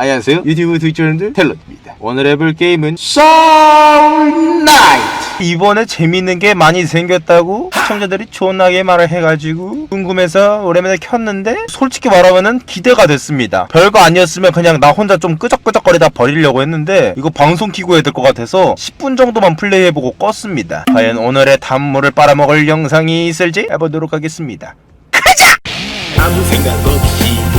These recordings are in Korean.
안녕하세요. 유튜브 트위치 여러분들 텔러입니다. 오늘 해볼 게임은 Soul Night 이번에 재밌는 게 많이 생겼다고 시청자들이 존나게 말을 해가지고 궁금해서 오랜만에 켰는데 솔직히 말하면은 기대가 됐습니다. 별거 아니었으면 그냥 나 혼자 좀 끄적끄적거리다 버리려고 했는데 이거 방송 키고 해야 될 것 같아서 10분 정도만 플레이해보고 껐습니다. 과연 오늘의 단물을 빨아먹을 영상이 있을지 해보도록 하겠습니다. 아무 생각 없이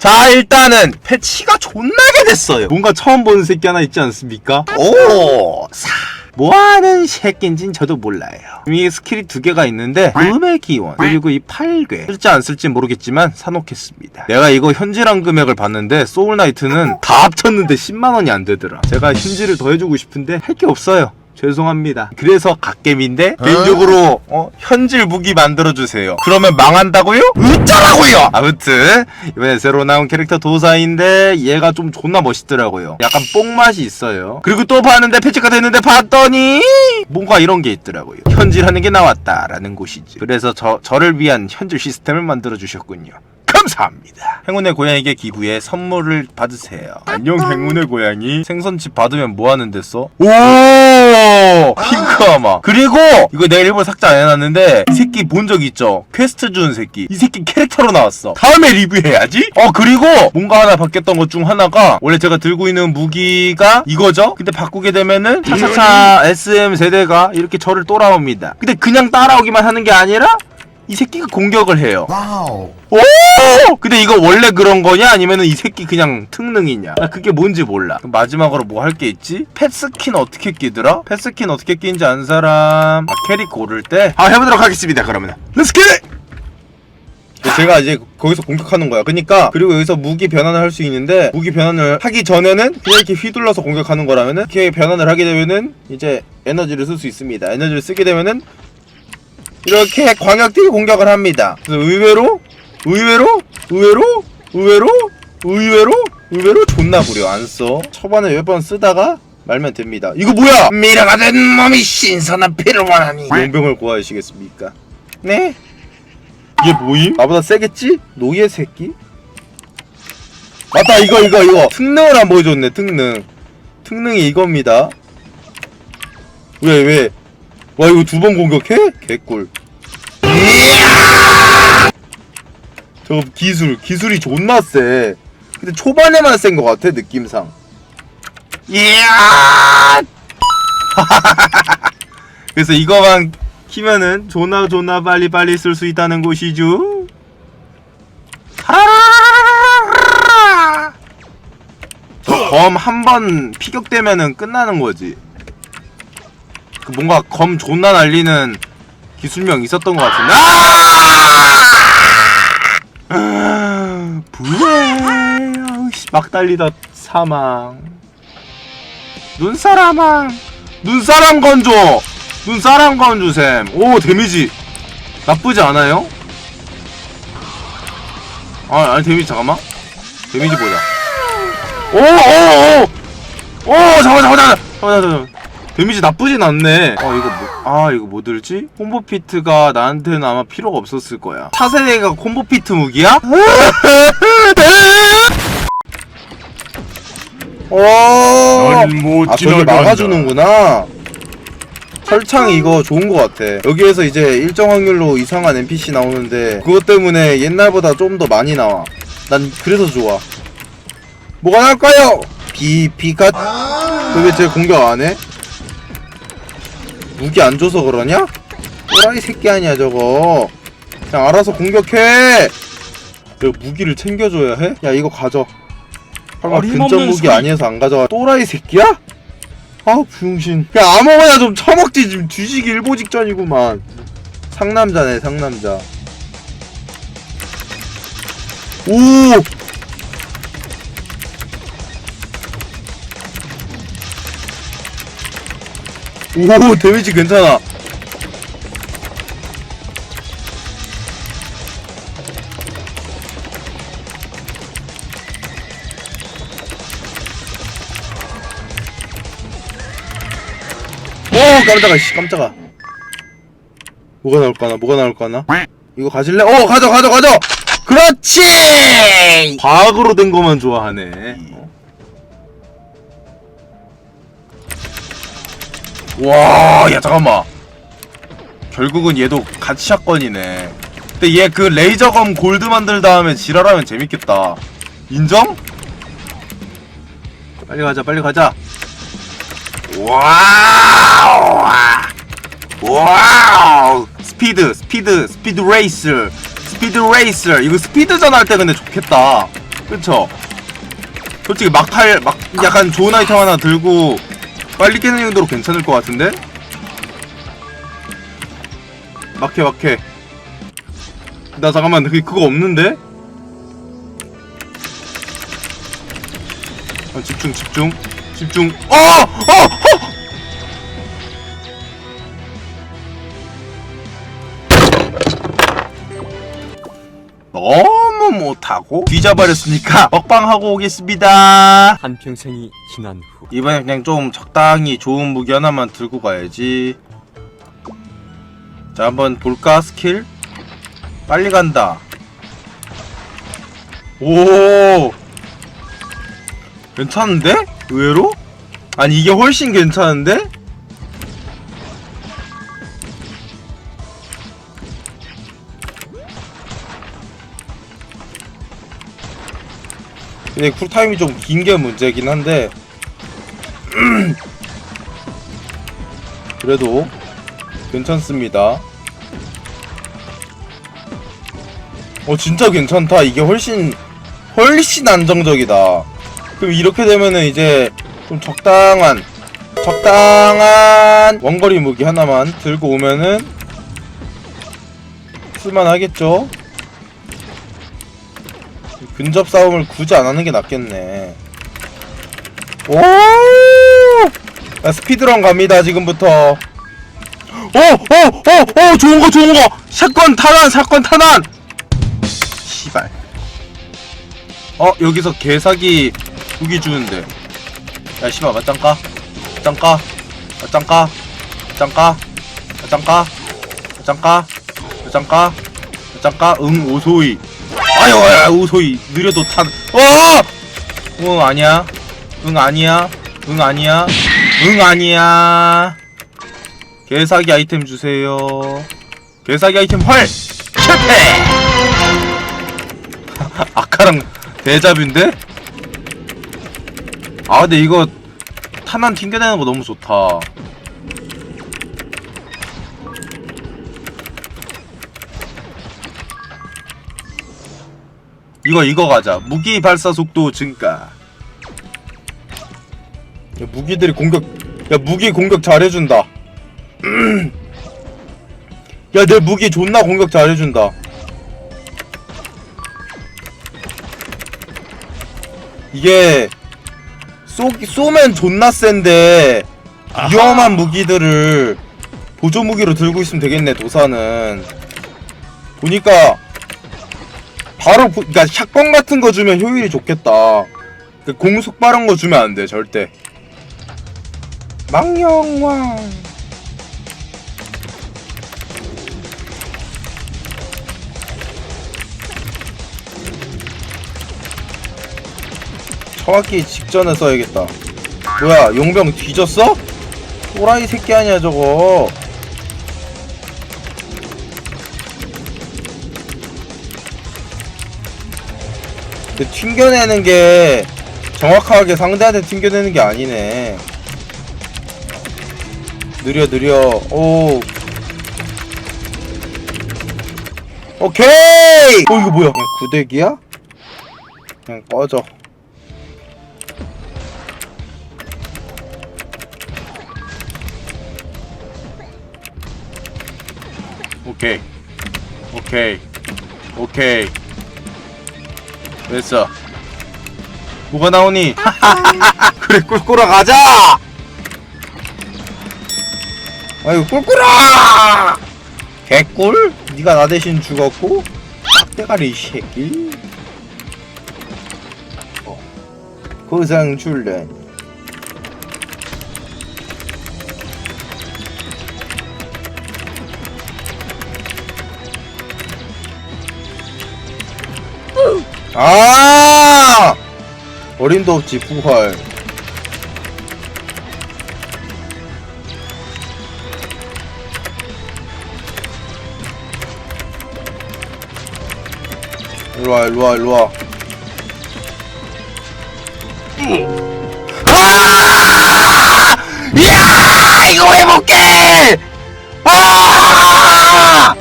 자 일단은 패치가 존나게 됐어요. 뭔가 처음 보는 새끼 하나 있지 않습니까? 오! 사. 뭐하는 새끼인진 저도 몰라요. 이게 스킬이 두 개가 있는데 음의 기원 그리고 이 8괴. 쓸지 안 쓸지 모르겠지만 사놓겠습니다. 내가 이거 현질한 금액을 봤는데 소울나이트는 다 합쳤는데 10만원이 안 되더라. 제가 현질을 더 해주고 싶은데 할 게 없어요 죄송합니다. 그래서 갓겜인데 개인적으로 어, 현질 무기 만들어 주세요. 그러면 망한다고요? 어쩌라고요? 아무튼 이번에 새로 나온 캐릭터 도사인데 얘가 좀 존나 멋있더라고요. 약간 뽕맛이 있어요. 그리고 또 봤는데 패치가 됐는데 봤더니 뭔가 이런 게 있더라고요. 현질하는 게 나왔다라는 곳이지. 그래서 저 저를 위한 현질 시스템을 만들어 주셨군요. 감사합니다. 행운의 고양이에게 기부해 선물을 받으세요. 안녕 행운의 고양이. 생선칩 받으면 뭐 하는 데 써? 오! 핑크아마. 그리고 이거 내가 일부러 삭제 안 해놨는데 이 새끼 본 적 있죠? 퀘스트 준 새끼. 이 새끼 캐릭터로 나왔어. 다음에 리뷰해야지. 어 그리고 뭔가 하나 바뀌었던 것 중 하나가 원래 제가 들고 있는 무기가 이거죠? 근데 바꾸게 되면은 차차차 SM 세대가 이렇게 저를 따라옵니다. 근데 그냥 따라오기만 하는 게 아니라 이 새끼가 공격을 해요. 와우 오! 근데 이거 원래 그런 거냐? 아니면은 이 새끼 그냥 특능이냐? 나 그게 뭔지 몰라. 그럼 마지막으로 뭐 할 게 있지? 펫 스킨 어떻게 끼더라? 펫 스킨 어떻게 끼는지 아는 사람. 아, 캐릭 고를 때? 아, 해보도록 하겠습니다, 그러면. 렛츠 기! 제가 이제 거기서 공격하는 거야. 그러니까 그리고 여기서 무기 변환을 할 수 있는데 무기 변환을 하기 전에는 그냥 이렇게 휘둘러서 공격하는 거라면은 이렇게 변환을 하게 되면은 이제 에너지를 쓸 수 있습니다. 에너지를 쓰게 되면은 이렇게 광역들이 공격을 합니다. 의외로 의외로 의외로 의외로 의외로 의외로 존나 구려 안 써. 초반에 몇 번 쓰다가 말면 됩니다. 이거 뭐야? 미라가 된 몸이 신선한 피를 원하니 용병을 구하시겠습니까? 네. 이게 뭐임? 나보다 세겠지? 노예 새끼? 맞다 이거 이거 이거 특능을 안 보여줬네 특능 특능이 이겁니다 왜 왜? 와 이거 두 번 공격해? 개꿀. 저 기술 기술이 존나 세 근데 초반에만 센 것 같아 느낌상. 그래서 이거만 키면은 존나 존나 빨리 빨리 쓸 수 있다는 것이죠. 검 한 번 피격되면은 끝나는 거지 그 뭔가 검 존나 날리는 기술명 있었던 것 같은데. 아! 부해 아우씨 막 달리다 사망. 눈사람아 눈사람 건조 눈사람 건조샘. 오 데미지. 나쁘지 않아요? 아 아니 데미지 잠깐만. 데미지 보자. 오오오오 잠깐 잠깐 잠깐 잠깐 잠깐 데미지 나쁘진 않네. 어 이거 뭐 아 이거 뭐 들지? 콤보 피트가 나한테는 아마 필요가 없었을 거야. 차세대가 콤보 피트 무기야? 오 넌못 아 저기 막아주는구나. 철창 이거 좋은 거 같아. 여기에서 이제 일정 확률로 이상한 NPC 나오는데 그것 때문에 옛날보다 좀 더 많이 나와. 난 그래서 좋아. 뭐가 나올까요? 비 비가? 너왜쟤 공격 안 해? 무기 안 줘서 그러냐? 또라이 새끼 아니야 저거. 그냥 알아서 공격해! 내가 무기를 챙겨줘야 해? 야 이거 가져. 설마 근접 무기 소리. 아니어서 안 가져와 또라이 새끼야? 아 병신. 야 아무거나 좀 처먹지. 지금 뒤지기 일보 직전이구만. 상남자네 상남자. 오 오 데미지 괜찮아. 오 깜짝아 씨 깜짝아. 뭐가 나올까나 뭐가 나올까나? 이거 가질래? 어 가져 가져 가져! 그렇지! 과학으로 된 거만 좋아하네 와 야 잠깐만. 결국은 얘도 같이 샷건이네. 근데 얘 그 레이저검 골드 만들 다음에 지랄하면 재밌겠다. 인정? 빨리 가자 빨리 가자. 와우! 와우! 스피드 스피드 스피드 레이스 스피드 레이스 이거 스피드전 할 때 근데 좋겠다. 그쵸? 솔직히 막할 막 약간 좋은 아이템 하나 들고 빨리 깨는 정도로 괜찮을 것 같은데? 막해 막해 나 잠깐만 그 그거 없는데? 아, 집중 집중 집중 어! 어! 어! 너무 못하고 뒤져버렸으니까 먹방하고 오겠습니다 한평생이 지난 후 이번엔 그냥 좀 적당히 좋은 무기 하나만 들고 가야지 자 한번 볼까 스킬 빨리 간다 오 괜찮은데? 의외로? 아니 이게 훨씬 괜찮은데? 근데 쿨타임이 좀 긴 게 문제긴 한데 그래도 괜찮습니다. 어 진짜 괜찮다. 이게 훨씬 훨씬 안정적이다. 그럼 이렇게 되면은 이제 좀 적당한 적당한 원거리 무기 하나만 들고 오면은 쓸만하겠죠? 근접 싸움을 굳이 안 하는 게 낫겠네. 오! 야, 스피드런 갑니다, 지금부터. 오! 오! 오! 오! 좋은 거, 좋은 거! 사건 탄환! 사건 탄환! 씨발. 어, 여기서 개사기 무기 주는데. 야, 씨발, 맞짱 까? 맞짱 까? 맞짱 까? 맞짱 까? 맞짱 까? 맞짱 까? 맞짱 까? 맞짱 까? 응, 오소이. 아유, 아유, 오소이. 느려도 탄. 어! 응, 아니야. 응 아니야 응 아니야 응 아니야 개사기 아이템 주세요 개사기 아이템 헐 실패 아까랑 대잡인데 아 근데 이거 탄환 튕겨내는 거 너무 좋다 이거 이거 가자. 무기 발사 속도 증가. 야, 무기들이 공격 야 무기 공격 잘해준다. 야 내 무기 존나 공격 잘해준다. 이게 쏘, 쏘면 존나 센데 위험한 무기들을 보조 무기로 들고 있으면 되겠네 도사는. 보니까 바로 보, 그니까 샷건 같은 거 주면 효율이 좋겠다. 그 공속 빠른 거 주면 안 돼 절대. 망령왕. 정확히 직전에 써야겠다. 뭐야 용병 뒤졌어? 또라이 새끼 아니야 저거 근데 튕겨내는 게 정확하게 상대한테 튕겨내는 게 아니네. 느려 느려. 오. 오케이! 어 이거 뭐야? 그냥 구대기야? 그냥 꺼져. 오케이. 오케이. 오케이 됐어. 뭐가 나오니? 그래 꿀꿀아 가자! 아이고 꿀꿀아 개꿀? 네가 나 대신 죽었고? 빡대가리 이 새끼. 어. 고상 줄래 아! 어림도 없지 부활. 일로와 일로와 일로와. 아! 야! 이거 왜 못게 아!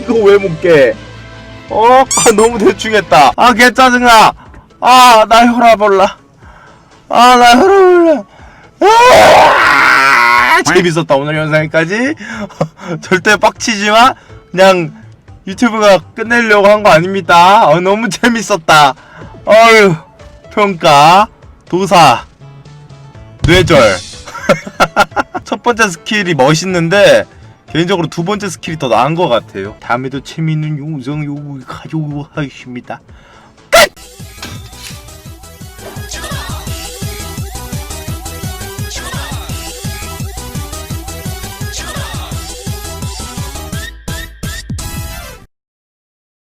이거 왜 못게 어? 아, 너무 대충 했다. 아, 개 짜증나. 아, 나 혈압 올라. 아, 나 혈압 올라. 아, 재밌었다, 오늘 영상까지. 절대 빡치지 마. 그냥 유튜브가 끝내려고 한 거 아닙니다. 어, 너무 재밌었다. 어휴, 평가, 도사, 뇌절. 첫 번째 스킬이 멋있는데, 개인적으로 두 번째 스킬이 더 나은 것 같아요. 다음에도 재미있는 영상 요 가져오겠습니다.